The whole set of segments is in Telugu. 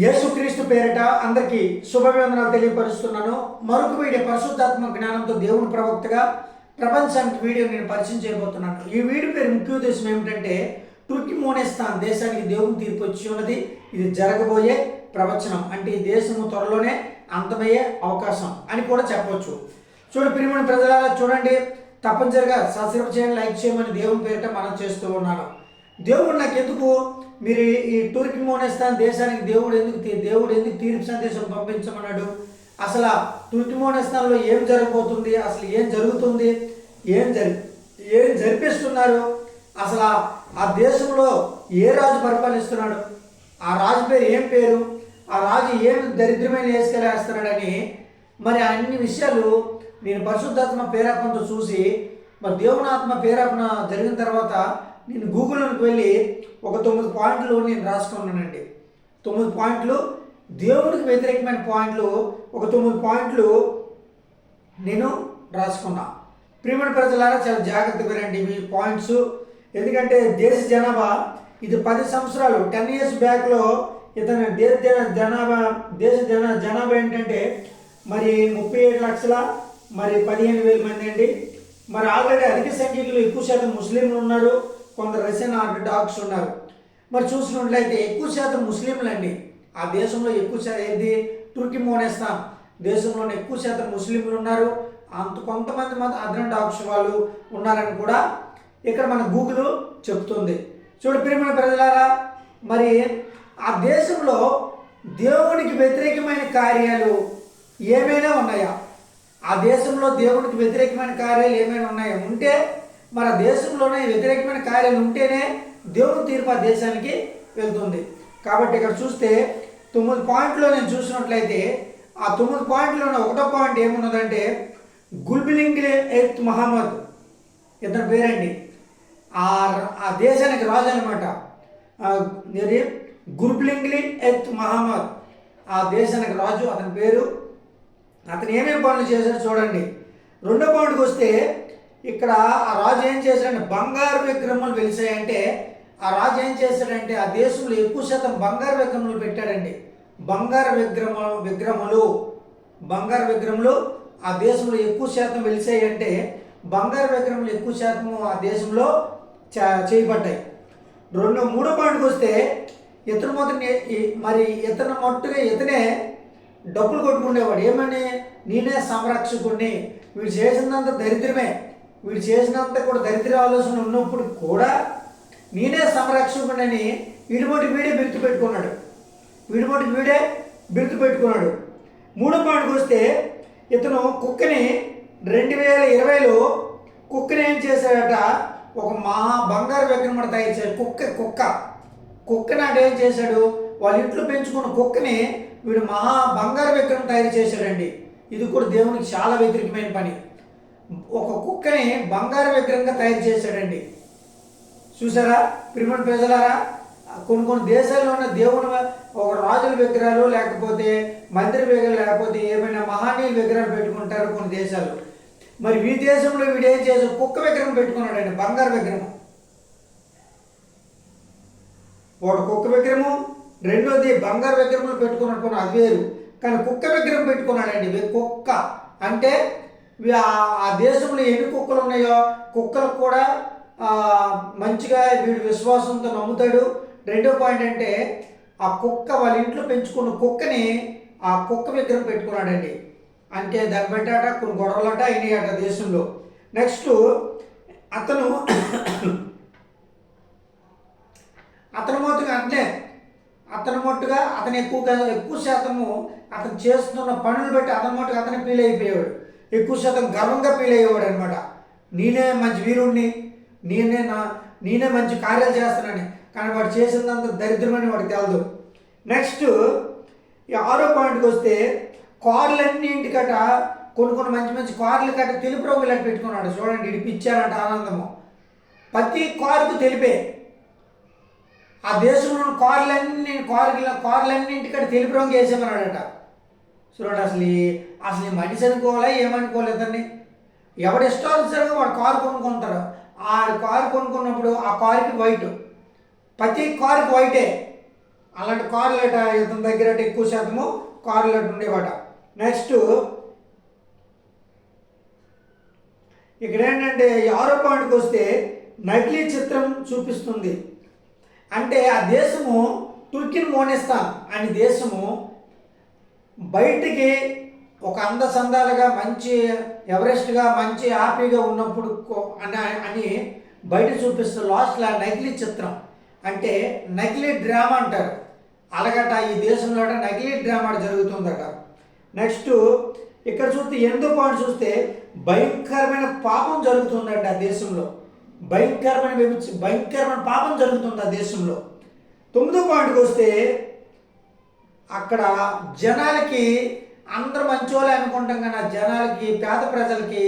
యేసుక్రీస్తు పేరిట అందరికీ శుభవేందనాలు తెలియపరుస్తున్నాను. మరొక వీడియో పరిశుద్ధాత్మ జ్ఞానంతో దేవుని ప్రవక్తగా ప్రపంచానికి వీడియో నేను పరిచయం చేయబోతున్నాను. ఈ వీడియో పేరు ముఖ్య ఉద్దేశం ఏమిటంటే తుర్కి మోనేస్తాన్ దేశానికి దేవుని తీర్పు వచ్చి ఉన్నది. ఇది జరగబోయే ప్రవచనం. అంటే ఈ దేశము త్వరలోనే అంతమయ్యే అవకాశం అని కూడా చెప్పవచ్చు చూడు ప్రియమైన ప్రజలారా చూడండి. తప్పనిసరిగా సబ్స్క్రైబ్ చేయండి లైక్ చేయమని దేవుని పేరిట మనం చేస్తూ ఉన్నాను. దేవుడు నాకు ఎందుకు మీరు ఈ టూర్కి మోనేస్తాన్ దేశానికి దేవుడు ఎందుకు దేవుడు ఎందుకు తీర్పు సందేశం పంపించమన్నాడు? అసలు ఆ మోనేస్తాన్లో ఏం జరగబోతుంది? అసలు ఏం జరుగుతుంది? ఏం జరి ఏం జరిపిస్తున్నారు? అసలు ఆ- దేశంలో ఏ రాజు పరిపాలిస్తున్నాడు? ఆ రాజు పేరు ఏం పేరు? ఆ రాజు ఏం దరిద్రమైన వేసుకెళ్ళేస్తున్నాడని మరి అన్ని విషయాలు నేను పరిశుద్ధాత్మ పేరాపంతో చూసి మరి దేవుని ఆత్మ జరిగిన తర్వాత నేను గూగుల్లోకి వెళ్ళి ఒక తొమ్మిది పాయింట్లు నేను రాసుకున్నానండి. తొమ్మిది పాయింట్లు దేవుడికి వ్యతిరేకమైన పాయింట్లు ఒక తొమ్మిది పాయింట్లు నేను రాసుకున్నా. ప్రియమైన ప్రజలారా చాలా జాగ్రత్త రండి మీ పాయింట్స్. ఎందుకంటే దేశ జనాభా ఇది పది సంవత్సరాలు టెన్ ఇయర్స్ బ్యాక్లో ఇతని దేశ జనాభా దేశ జన జనాభా ఏంటంటే మరి ముప్పై ఏడు లక్షల మరి పదిహేను వేల మంది అండి. మరి ఆల్రెడీ అధిక సంఖ్యలో ఎక్కువ శాతం ముస్లింలు ఉన్నారు. కొందరు రష్యన్ ఆర్టడాక్స్ ఉన్నారు. మరి చూసినట్లయితే ఎక్కువ శాతం ముస్లింలు అండి ఆ దేశంలో ఎక్కువ శాతం ఏది? తుర్కి మోనేస్తాం. దేశంలోనే ఎక్కువ శాతం ముస్లింలు ఉన్నారు. అంత కొంతమంది మంది అద్రడాక్స్ వాళ్ళు ఉన్నారని కూడా ఇక్కడ మన గూగుల్ చెప్తుంది. చూడు ప్రియమైన ప్రజలారా మరి ఆ దేశంలో దేవునికి వ్యతిరేకమైన కార్యాలు ఏమైనా ఉన్నాయా? ఆ దేశంలో దేవునికి వ్యతిరేకమైన కార్యాలు ఏమైనా ఉన్నాయా? ఉంటే మన దేశంలోనే వ్యతిరేకమైన కార్యాలు ఉంటేనే దేవుని తీర్పు ఆ దేశానికి వెళ్తుంది. కాబట్టి ఇక్కడ చూస్తే తొమ్మిది పాయింట్లో నేను చూసినట్లయితే ఆ తొమ్మిది పాయింట్లోనే ఒకటో పాయింట్ ఏమున్నదంటే గుల్బిలింగ్లే ఎయిత్ మహమ్మద్. ఇతని పేరండి. ఆ ఆ దేశానికి రాజు అనమాట ఇది ఎత్ మహమ్మద్. ఆ దేశానికి రాజు అతని పేరు. అతను ఏమేమి పనులు చేశాడో చూడండి. రెండో పాయింట్కి వస్తే ఇక్కడ ఆ రాజు ఏం చేశాడంటే బంగారు విగ్రహములు వెలిసాయంటే ఆ రాజు ఏం చేశాడంటే ఆ దేశంలో ఎక్కువ శాతం బంగారు విగ్రహములు పెట్టాడండి. బంగారు విగ్రహము విగ్రహములు బంగారు విగ్రహములు ఆ దేశంలో ఎక్కువ శాతం వెలిసాయంటే బంగారు విగ్రహములు ఎక్కువ శాతము ఆ దేశంలో చేయబడ్డాయి. రెండు మూడో పాయింట్కి వస్తే ఇతను మొదటి మరి ఇతను మొట్టగా ఇతనే డబ్బులు కొట్టుకునేవాడు ఏమని? నేనే సంరక్షకుడిని వీడు చేసినంత దరిద్రమే. వీడు చేసినంత కూడా దరిద్ర ఆలోచన ఉన్నప్పుడు కూడా నేనే సంరక్షకుడని వీడిపోటి వీడే బిర్తు పెట్టుకున్నాడు. వీడిపోటి వీడే బిరుదు పెట్టుకున్నాడు. మూడో పాయింట్కి వస్తే ఇతను కుక్కని రెండు వేల ఇరవైలో కుక్కని ఏం చేశాడట? ఒక మహా బంగారు విగ్రహం కూడా తయారు చేశాడు. కుక్క కుక్క. కుక్క నాటి ఏం చేశాడు? వాళ్ళ ఇంట్లో పెంచుకున్న కుక్కని వీడు మహా బంగారు విగ్రహం తయారు చేశాడండి. ఇది కూడా దేవునికి చాలా వ్యతిరేకమైన పని. ఒక కుక్కని బంగారు విగ్రహంగా తయారు చేశాడండి. చూసారా? ప్రిమన్ ప్రజలారా కొన్ని కొన్ని దేశాల్లో ఉన్న దేవుని ఒక రాజుల విగ్రహాలు లేకపోతే మందిర విగ్రహాలు లేకపోతే ఏమైనా మహానీయుల విగ్రహాలు పెట్టుకుంటారు కొన్ని దేశాలు మరి ఈ దేశంలో వీడు ఏం చేశాడు? కుక్క విగ్రహం పెట్టుకున్నాడండి బంగారు విగ్రహం. ఒకటి కుక్క విగ్రహము రెండోది బంగారు విగ్రహములు పెట్టుకున్నట్టుకున్న అది వేరు. కానీ కుక్క విగ్రహం పెట్టుకున్నాడండి కుక్క. అంటే ఆ- దేశంలో ఎన్ని కుక్కలు ఉన్నాయో కుక్కలకు కూడా మంచిగా వీడు విశ్వాసంతో నమ్ముతాడు. రెండో పాయింట్ అంటే ఆ కుక్క వాళ్ళ ఇంట్లో పెంచుకున్న కుక్కని ఆ కుక్క విగ్రహం పెట్టుకున్నాడండి. అంటే దాన్ని బట్టాట కొన్ని గొడవలట అయినాయట దేశంలో. నెక్స్ట్ అతను అతని మట్టుగా అంటే అతని మట్టుగా అతను ఎక్కువగా ఎక్కువ శాతము అతను చేస్తున్న పనులు బట్టి అతని మట్టుగా అతను ఫీల్ అయిపోయాడు ఎక్కువ శాతం గర్వంగా ఫీల్ అయ్యేవాడు అనమాట నేనే మంచి వీరుణ్ణి నేనే నా నేనే మంచి కార్యాలు చేస్తానని. కానీ వాడు చేసినంత దరిద్రమని వాడికి తెలదు. నెక్స్ట్ ఈ ఆరో పాయింట్కి వస్తే కార్లన్నీ ఇంటికట కొన్ని కొన్ని మంచి మంచి కార్లు కట్ట తెలుపు రంగులు పెట్టుకున్నాడు. చూడండి ఇటు ఇచ్చారంట ఆనందము. ప్రతి కారుకు తెలిపే. ఆ దేశంలో కార్లన్నీ కార్లు కార్లన్నింటికట తెలుపు రంగు వేసేమన్నాడట. చూడండి అసలు అసలు ఈ మనిషి అనుకోవాలా ఏమనుకోలేదు ఇతన్ని? ఎవడు ఇష్టానుసారంగా వాడు కారు కొనుక్కుంటారు ఆ కారు కొనుక్కున్నప్పుడు ఆ కారుకి వైట్. ప్రతి కారుకి వైటే. అలాంటి కార్లెట్ ఇతని దగ్గర అంటే ఎక్కువ శాతము కార్లెట్ ఉండేవాట. నెక్స్ట్ ఇక్కడ ఏంటంటే ఈ ఆరో పాయింట్కి వస్తే నకిలీ చిత్రం చూపిస్తుంది. అంటే ఆ దేశము తుర్కిని మోనిస్తా. అనే దేశము బయటికి ఒక అందసందాలుగా మంచి ఎవరెస్ట్గా మంచి హ్యాపీగా ఉన్నప్పుడు కో- అని అని బయట చూపిస్తున్న లాస్ట్లో నకిలీ చిత్రం. అంటే నకిలీ డ్రామా అంటారు. అలాగట ఈ దేశంలో నకిలీ డ్రామా జరుగుతుందట. నెక్స్ట్ ఇక్కడ చూస్తే ఎనిమిదో పాయింట్ చూస్తే భయంకరమైన పాపం జరుగుతుందంట ఆ దేశంలో. భయంకరమైన భయంకరమైన పాపం జరుగుతుంది ఆ దేశంలో. తొమ్మిదో పాయింట్కి వస్తే అక్కడ జనాలకి అందరు మంచోళ్ళే అనుకుంటాం కానీ ఆ జనాలకి పేద ప్రజలకి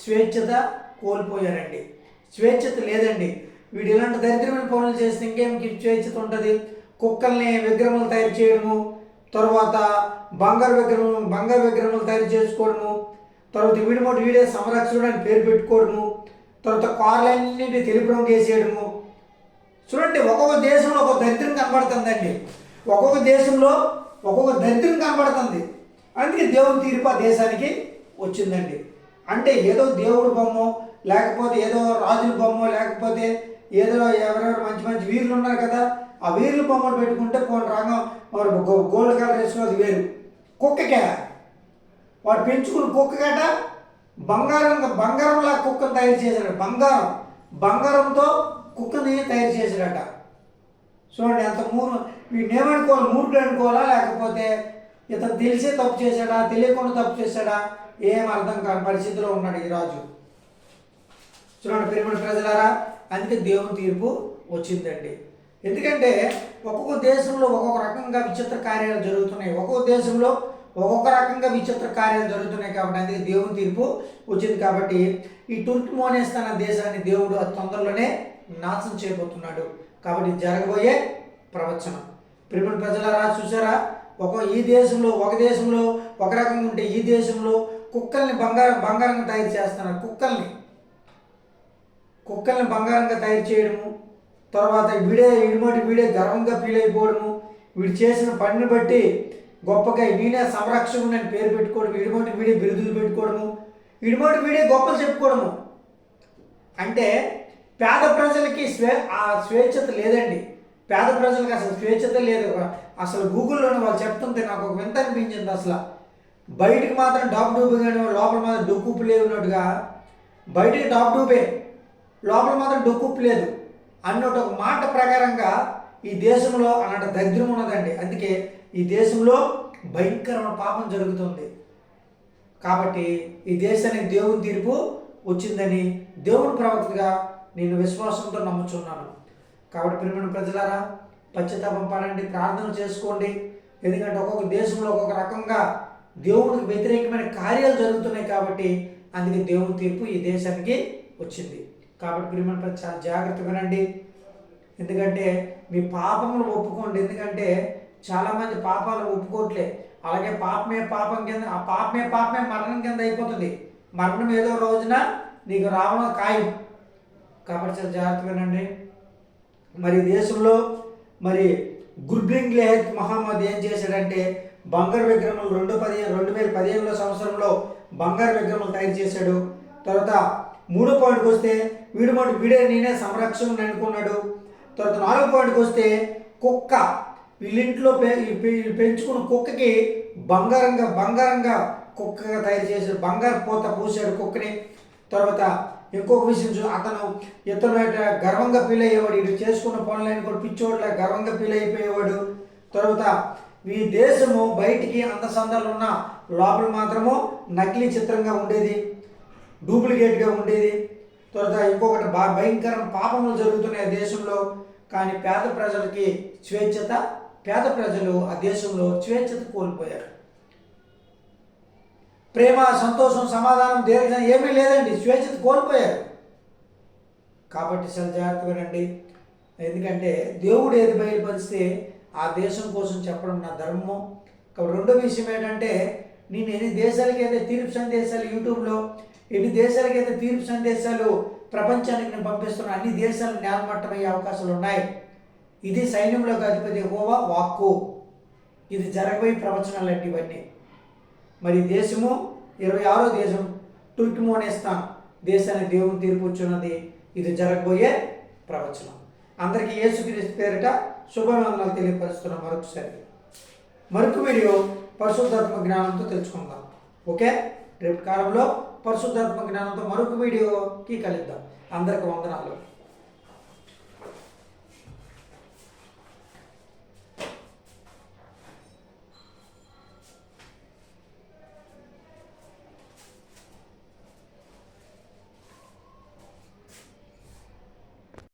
స్వేచ్ఛత కోల్పోయారండి. స్వేచ్ఛత లేదండి. వీడు ఇలాంటి దరిద్రమైన పనులు చేస్తే ఇంకేమికి స్వేచ్ఛత ఉంటుంది? కుక్కల్ని విగ్రహములు తయారు చేయడము తర్వాత బంగారు విగ్రహం బంగారు విగ్రహములు తయారు చేసుకోవడము తర్వాత వీడిమోటి వీడే సంరక్షకుడు అని పేరు పెట్టుకోవడము తర్వాత కార్లన్నింటినీ తెలుపు రంగు వేసేయడము. చూడండి ఒక్కొక్క దేశంలో ఒక్కొక్క దరిద్రం కనబడుతుందండి. ఒక్కొక్క దేశంలో ఒక్కొక్క దరిద్రం కనబడుతుంది. అందుకే దేవుని తీర్పు ఆ దేశానికి వచ్చిందండి. అంటే ఏదో దేవుడు బొమ్మ లేకపోతే ఏదో రాజుల బొమ్మ లేకపోతే ఏదో ఎవరెవరు మంచి మంచి వీరులు ఉన్నారు కదా ఆ వీరుల బొమ్మలు పెట్టుకుంటే పోనీ రంగం వాడు గోల్డ్ కలర్ వేసుకున్నది వేరు. కుక్కకే వాడు పెంచుకున్న కుక్క బంగారం బంగారంలా కుక్కను తయారు చేశాడు. బంగారం బంగారంతో కుక్కని తయారు చేశాడట. చూడండి అంత మూడు వీడిని ఏమనుకోవాలి మూర్ఖుడు అనుకోవాలా? లేకపోతే ఇతను తెలిసే తప్పు చేశాడా తెలియకుండా తప్పు చేశాడా? ఏం అర్థం కాని పరిస్థితిలో ఉన్నాడు ఈ రాజు. చూడండి పెరుగుడు ప్రజలారా అందుకే దేవుని తీర్పు వచ్చిందండి. ఎందుకంటే ఒక్కొక్క దేశంలో ఒక్కొక్క రకంగా విచిత్ర కార్యాలు జరుగుతున్నాయి. ఒక్కొక్క దేశంలో ఒక్కొక్క రకంగా విచిత్ర కార్యాలు జరుగుతున్నాయి కాబట్టి అందుకే దేవుని తీర్పు వచ్చింది కాబట్టి ఈ తుర్కి మోనేస్తాన దేశాన్ని దేవుడు అతి తొందరలోనే నాశనం చేయబోతున్నాడు. కాబట్టి జరగబోయే ప్రవచనం. ప్రిమిడి ప్రజలారా చూసారా ఒక ఈ దేశంలో ఒక దేశంలో ఒక రకంగా ఉంటే ఈ దేశంలో కుక్కల్ని బంగారం బంగారంగా తయారు చేస్తున్నారు. కుక్కల్ని. కుక్కల్ని బంగారంగా తయారు చేయడము తర్వాత వీడే ఇడిమటి వీడే గర్వంగా ఫీల్ అయిపోవడము వీడు చేసిన పనిని బట్టి గొప్పగా వీడే సంరక్షకుడు అని పేరు పెట్టుకోవడం ఇడిమటి వీడే బిరుదులు పెట్టుకోవడము ఇడిమటి వీడే గొప్పలు చెప్పుకోవడము. అంటే పేద ప్రజలకి స్వే ఆ స్వేచ్ఛత లేదండి. పేద ప్రజలకు అసలు స్వేచ్ఛత లేదు. అసలు గూగుల్లోనే వాళ్ళు చెప్తుంటే నాకు ఒక వింత అనిపించింది అసలు. బయటికి మాత్రం డాబ్ డూబు కానీ లోపల మాత్రం డొక్కుప్పు లేనట్టుగా బయటికి డాబ్ డూబే. లోపల మాత్రం డొక్కుప్పు లేదు. అన్నట్టు ఒక మాట ప్రకారంగా ఈ దేశంలో అన్నట్టు దరిద్రం ఉన్నదండి. అందుకే ఈ దేశంలో భయంకరమైన పాపం జరుగుతుంది. కాబట్టి ఈ దేశానికి దేవుని తీర్పు వచ్చిందని దేవుని ప్రవక్తగా నేను విశ్వాసంతో నమ్ముచున్నాను. కాబట్టి ప్రియమైన ప్రజలారా పశ్చాత్తాపం పడండి ప్రార్థన చేసుకోండి. ఎందుకంటే ఒక్కొక్క దేశంలో ఒక్కొక్క రకంగా దేవుడికి వ్యతిరేకమైన కార్యాలు జరుగుతున్నాయి కాబట్టి అందుకే దేవుని తీర్పు ఈ దేశానికి వచ్చింది. కాబట్టి ప్రియమైన ప్రజలు చాలా జాగ్రత్తగా వినండి. ఎందుకంటే మీ పాపములు ఒప్పుకోండి. ఎందుకంటే చాలామంది పాపాలు ఒప్పుకోవట్లే. అలాగే పాపమే పాపం కింద ఆ పాపమే పాపమే మరణం కింద అయిపోతుంది. మరణం ఏదో రోజున నీకు రావడం ఖాయం. కాబట్టి చాలా జాగ్రత్తగా వినండి మరి దేశంలో మరి గుర్బ్లింగ్ లెహత్ మహమ్మద్ ఏం చేశాడంటే బంగారు విగ్రహములు రెండు పదిహేను రెండు వేల పదిహేనులో సంవత్సరంలో బంగారు విగ్రహములు తయారు చేశాడు. తర్వాత మూడో పాయింట్కి వస్తే వీడు మాట వీడే నేనే సంరక్షణ అనుకున్నాడు. తర్వాత నాలుగో పాయింట్కి వస్తే కుక్క వీళ్ళింట్లో పె పెంచుకున్న కుక్కకి బంగారంగా బంగారంగా కుక్కగా తయారు చేశాడు బంగారు పూత పూసాడు కుక్కని. తర్వాత ఇంకొక విషయం చూ అతను ఇతను యొక్క గర్వంగా ఫీల్ అయ్యేవాడు ఇటు చేసుకున్న పనులైన కూడా పిచ్చోడ్లా గర్వంగా ఫీల్ అయిపోయేవాడు. తర్వాత ఈ దేశము బయటికి అంత సందాలు ఉన్న లోపల మాత్రము నకిలీ చిత్రంగా ఉండేది డూప్లికేట్గా ఉండేది. తర్వాత ఇంకొకటి బా భయంకరమైన పాపములు జరుగుతున్నాయి ఆ దేశంలో. కానీ పేద ప్రజలకి స్వేచ్ఛత పేద ప్రజలు ఆ దేశంలో స్వేచ్ఛత కోల్పోయారు. ప్రేమ సంతోషం సమాధానం దీర్ఘ ఏమీ లేదండి. స్వేచ్ఛత కోల్పోయారు. కాబట్టి చాలా జాగ్రత్తగా రండి ఎందుకంటే దేవుడు ఏది బయలుపరిస్తే ఆ దేశం కోసం చెప్పడం నా ధర్మం కాబట్టి రెండో విషయం ఏంటంటే నేను ఎన్ని దేశాలకి అయితే తీర్పు సందేశాలు యూట్యూబ్లో ఎన్ని దేశాలకైతే తీర్పు సందేశాలు ప్రపంచానికి నేను పంపిస్తున్న అన్ని దేశాలు నేలమట్టమయ్యే అవకాశాలు ఉన్నాయి. ఇది సైన్యంలోకి అధిపతి హోవా వాక్కు. ఇది జరగబోయే ప్రవచనాలు అంటే ఇవన్నీ మరి దేశము ఇరవై ఆరో దేశం తుర్కిమోనేస్తాన్ దేశాన్ని దేవుని తీర్పు వచ్చున్నది ఇది జరగబోయే ప్రవచనం. అందరికీ యేసుక్రీస్తు పేరిట శుభవందనాలు తెలియపరుస్తున్నాం మరొకసారి. మరొక వీడియో పరిశుద్ధాత్మ జ్ఞానంతో తెలుసుకుందాం. ఓకే? రేపు కాలంలో పరిశుద్ధాత్మ జ్ఞానంతో మరొక వీడియోకి కలుద్దాం. అందరికి వందనాలు.